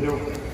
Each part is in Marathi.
Deu.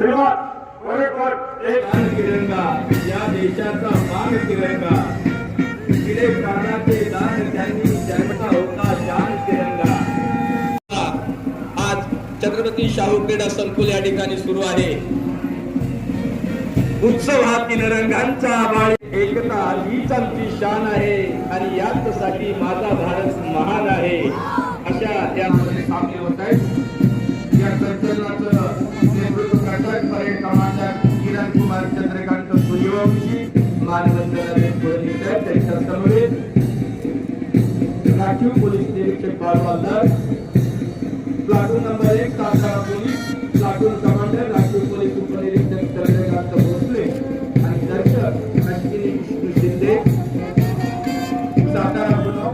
श्रीमान वरकवर एक तिरंगा या देशाचा मान तिरंगा इकडे प्राणाचे दान त्यांनी ज्यांचा होता जान तिरंगा आज छत्रपती शाहू क्रीडा संकुल या ठिकाणी सुरू आहे. उत्सव हा तीन रंगांचा आभाळ एकता हीच आमची शान आहे. आणि याचसाठी माझा भारत महान आहे. निरीक्षक बालवालदार प्लाटून नंबर एक सातारा पोलीस. प्लाटून कमांडर राखीव पोलीस उपनिरीक्षक चंद्रकांत भोसले. आणि दर्शक अश्विनी विष्णू शिंदे. सातारा गुन्हा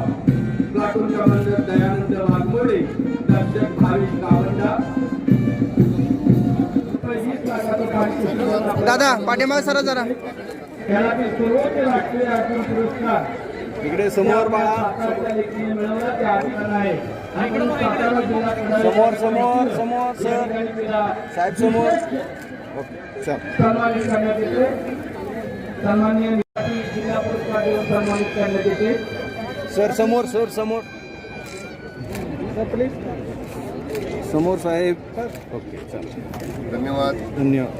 प्लाटून कमांडर दयानंद वाघमोडे. दर्शक भाविश गावंडा दादा पाठीमागे सरा जरा. त्याला मी सर्वोच्च राष्ट्रीय अर्जुन पुरस्कार. इकडे समोर समोर समोर समोर सर. साहेब समोर. ओके येते सर समोर सर समोर. सर प्लीज समोर साहेब. ओके चल. धन्यवाद. धन्यवाद.